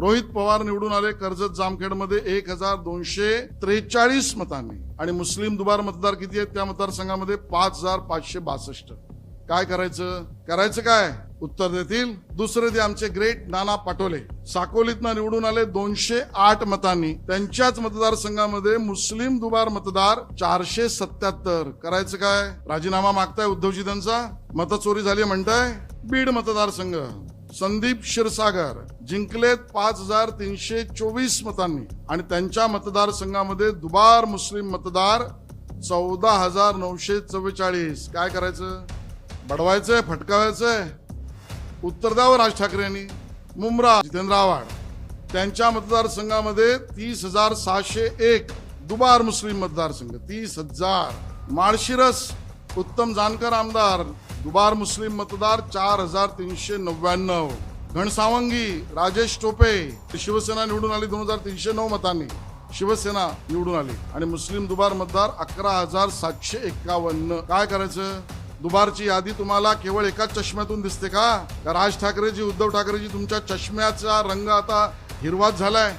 रोहित पवार निवडून आले कर्जत जामखेडमध्ये एक हजार दोनशे त्रेचाळीस मतांनी. आणि मुस्लिम दुबार मतदार किती आहेत त्या मतदारसंघामध्ये पाच हजार पाचशे बासष्ट. काय करायचं? करायचं काय? उत्तर देतील. दुसरे ते आमचे ग्रेट नाना पाटोले. साकोलीतनं निवडून आले दोनशे आठ मतांनी. त्यांच्याच मतदारसंघामध्ये मुस्लिम दुबार मतदार चारशे सत्याहत्तर करायचं काय? राजीनामा मागताय उद्धवजी त्यांचा? मतचोरी झाली म्हणताय? बीड मतदारसंघ. संदीप क्षीरसागर जिंकलेत पाच हजार तीनशे चोवीस मतांनी. आणि त्यांच्या मतदारसंघामध्ये दुबार मुस्लिम मतदार चौदा हजार नऊशे चव्वेचाळीस. काय करायचं? बडवायचंय? फटकावायचंय? उत्तर द्यावं राज ठाकरे यांनी मुमरा जितेंद्र आव्हाड. त्यांच्या मतदारसंघामध्ये तीस हजार सहाशे एक दुबार मुस्लिम मतदारसंघ. तीस हजार. माळशिरस उत्तम जानकर आमदार. दुबार मुस्लिम मतदार चार हजार तीनशे नव्याण्णव. घनसावंगी राजेश टोपे शिवसेना निवडून आली दोन हजार तीनशे नऊ मतांनी. शिवसेना निवडून आली. आणि मुस्लिम दुबार मतदार अकरा हजार सातशे एक्कावन्न काय करायचं? दुबारची यादी तुम्हाला केवळ एकाच चष्म्यातून दिसते का? का राज ठाकरेजी उद्धव ठाकरेजी तुमच्या चष्म्याचा रंग आता हिरवाच झालाय?